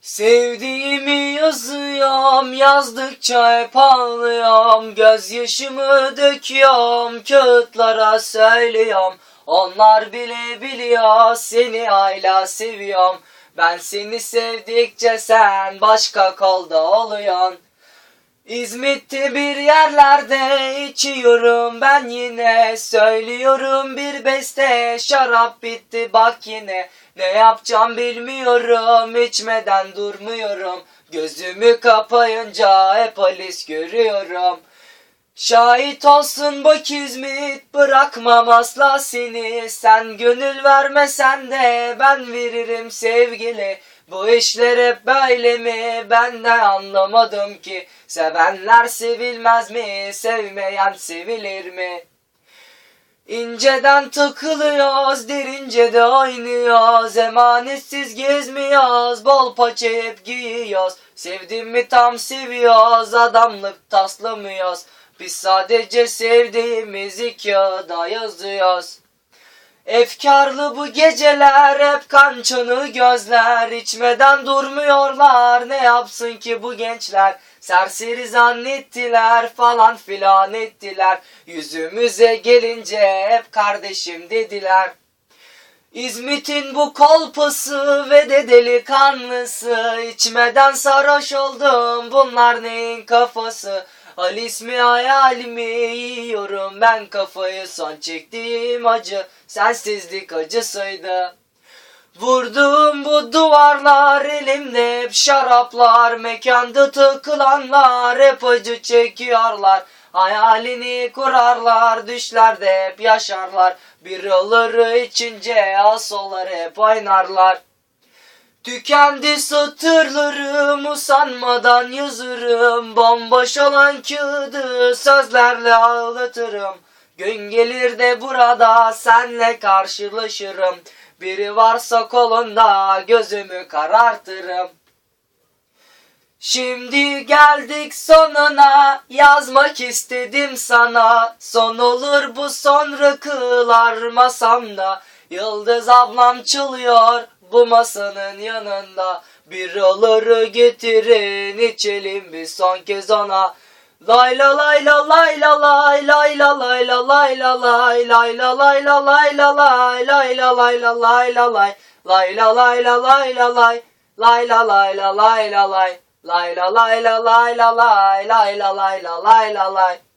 Sevdiğimi yazıyorum yazdıkça hep ağlıyorum. Gözyaşımı döküyorum kağıtlara söylüyorum. Onlar bile biliyor seni hala seviyorum. Ben seni sevdikçe sen başka kolda oluyorsun İzmit'te bir yerlerde içiyorum ben yine. Söylüyorum bir beste şarap bitti bak yine. Ne yapacağım bilmiyorum içmeden durmuyorum. Gözümü kapayınca hep polis görüyorum. Şahit olsun bak İzmit bırakmam asla seni. Sen gönül vermesen de ben veririm sevgili Bu işler böyle mi ben de anlamadım ki Sevenler sevilmez mi sevmeyen sevilir mi İnceden takılıyoruz, derince de oynuyoruz. Emanetsiz gezmiyoruz, bol paça hep giyiyoruz. Sevdim mi tam seviyoruz, adamlık taslamıyoruz. Biz sadece sevdiğimizi kağıda yazıyoruz. Efkarlı bu geceler hep kançanı gözler. İçmeden durmuyorlar. Ne yapsın ki bu gençler? Serseri zannettiler falan filan ettiler. Yüzümüze gelince hep kardeşim dediler. İzmit'in bu kolpası ve de delikanlısı. İçmeden sarhoş oldum. Bunlar neyin kafası Halis mi hayalimi yiyorum. Ben kafayı son çektiğim acı sensizlik acısıydı. Vurduğum bu duvarlar elimde hep şaraplar. Mekanda tıkılanlar hep acı çekiyorlar. Hayalini kurarlar düşlerde hep yaşarlar. Biraları içince asolar hep oynarlar Tükendi satırlarım usanmadan yazırım. Bomboş olan kağıdı sözlerle ağlatırım. Gün gelir de burada senle karşılaşırım. Biri varsa kolunda gözümü karartırım. Şimdi geldik sonuna yazmak istedim sana. Son olur bu son rakılar masamda Yıldız ablam çalıyor bu masanın yanında Biraları getirin içelim bir son kez ona Lay la lay la lay la lay lay la lay la lay la lay lay la lay la lay la lay lay la lay la lay la lay lay la lay la lay la lay lay la lay la lay la lay lay la lay la lay la lay lay la lay la lay la lay